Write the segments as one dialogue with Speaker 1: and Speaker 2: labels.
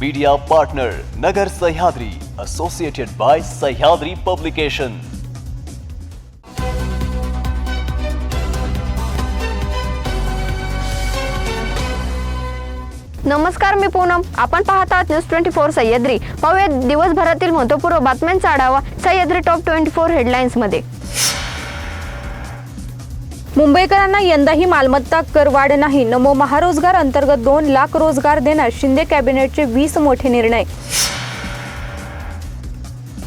Speaker 1: Media partner Nagar Sahyadri associated by Sahyadri publication
Speaker 2: नमस्कार मी पूनम. आपण पाहत आहात न्यूज ट्वेंटी फोर सह्याद्री. पाहूया दिवसभरातील महत्त्वपूर्ण बातम्यांचा आढावा सह्याद्री टॉप ट्वेंटी फोर हेडलाईन्समध्ये.
Speaker 3: मुंबईकरांना यंदाही मालमत्ता कर वाढ नाही. नमो महारोजगार अंतर्गत दोन लाख रोजगार देणार शिंदे कॅबिनेटचे वीस मोठे निर्णय.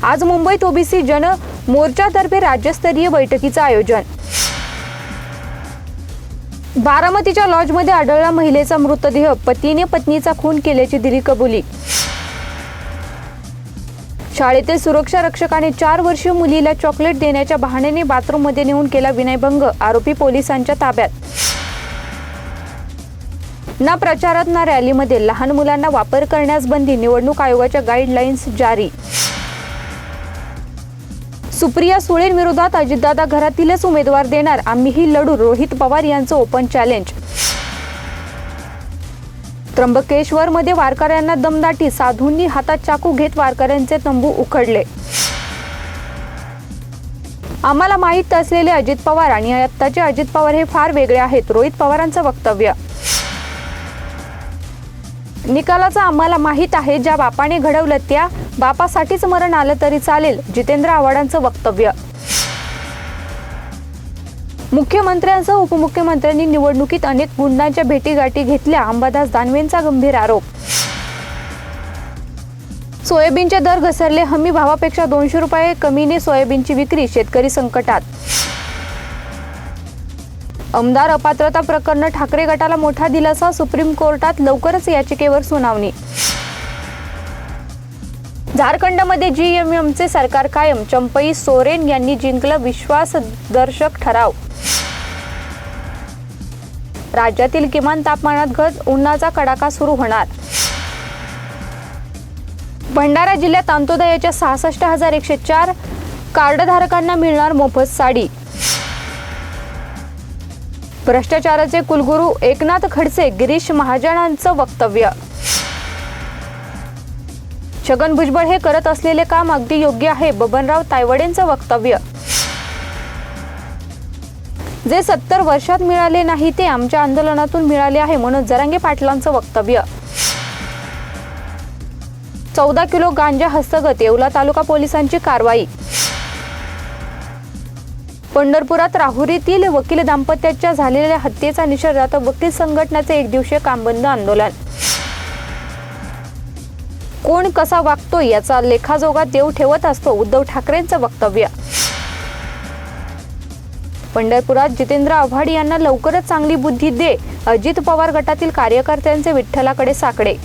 Speaker 3: आज मुंबईत ओबीसी जन मोर्चातर्फे राज्यस्तरीय बैठकीचं आयोजन. बारामतीच्या लॉजमध्ये आढळला महिलेचा मृतदेह. पतीने पत्नीचा खून केल्याची दिली कबुली. शाळेतील सुरक्षा रक्षकाने चार वर्षीय मुलीला चॉकलेट देण्याच्या बहाण्याने बाथरूममध्ये नेऊन केला विनयभंग आरोपी पोलिसांच्या ताब्यात. ना प्रचारात ना रॅलीमध्ये लहान मुलांना वापर करण्यास बंदी निवडणूक आयोगाच्या गाईडलाईन्स जारी. सुप्रिया सुळेंविरोधात अजितदादा घरातीलच उमेदवार देणार आम्हीही लढू रोहित पवार यांचं ओपन चॅलेंज त्र्यंबकेश्वर मध्ये वारकऱ्यांना दमदाटी. साधूंनी हातात चाकू घेत वारकऱ्यांचे तंबू उखडले. आम्हाला माहीत असलेले अजित पवार आणि आत्ताचे अजित पवार हे फार वेगळे आहेत. रोहित पवारांचं वक्तव्य. निकालाचं आम्हाला माहीत आहे. ज्या बापाने घडवलं त्या बापासाठीच मरण आलं तरी चालेल. जितेंद्र आव्हाडांचं वक्तव्य. मुख्यमंत्र्यांसह उपमुख्यमंत्र्यांनी निवडणुकीत अनेक गुंडांच्या भेटीगाठी घेतल्या. अंबादास दानवेंचा गंभीर आरोप. सोयाबीनचे दर घसरले. हमी भावापेक्षा दोनशे रुपये कमीने सोयाबीनची विक्री शेतकरी संकटात. आमदार अपात्रता प्रकरण ठाकरे गटाला मोठा दिलासा सुप्रीम कोर्टात लवकरच याचिकेवर सुनावणी. झारखंडमध्ये जीएमएमचे सरकार कायम चंपई सोरेन यांनी जिंकलं विश्वासदर्शक ठराव. राज्यातील किमान तापमानात घट उन्हाचा कडाका सुरू होणार. भंडारा जिल्ह्यात अंत्योदयाच्या सहासष्ट हजार एकशे चार कार्डधारकांना मिळणार मोफत साडी. भ्रष्टाचाराचे कुलगुरू एकनाथ खडसे गिरीश महाजनांचं वक्तव्य. छगन भुजबळ हे करत असलेले काम अगदी योग्य आहे. बबनराव तायवडेंचं वक्तव्य. जे सत्तर वर्षात मिळाले नाही ते आमच्या आंदोलनातून मिळाले आहे मनोज जरांगे पाटलांचं वक्तव्य. चौदा किलो गांजा हस्तगत येवला तालुका पोलिसांची कारवाई. पंढरपुरात राहुरीतील वकील दाम्पत्याच्या झालेल्या हत्येचा निषेधार्थ वकील संघटनेचे एक दिवसीय कामबंद आंदोलन. कोण कसा वागतो याचा लेखाजोगा देव ठेवत असतो उद्धव ठाकरेंचं वक्तव्य. पंढरपुरात जितेंद्र आव्हाड यांना लवकरच चांगली बुद्धी दे अजित पवार गटातील कार्यकर्त्यांचे विठ्ठलाकडे साकडे.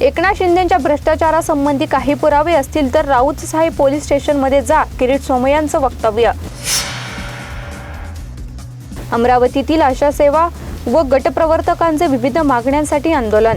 Speaker 3: एकनाथ शिंदेच्या भ्रष्टाचारासंबंधी काही पुरावे असतील तर राऊत साहेब पोलीस स्टेशनमध्ये जा किरीट सोमयांचं वक्तव्य. अमरावतीतील आशा सेवा व गटप्रवर्तकांचे विविध मागण्यांसाठी आंदोलन.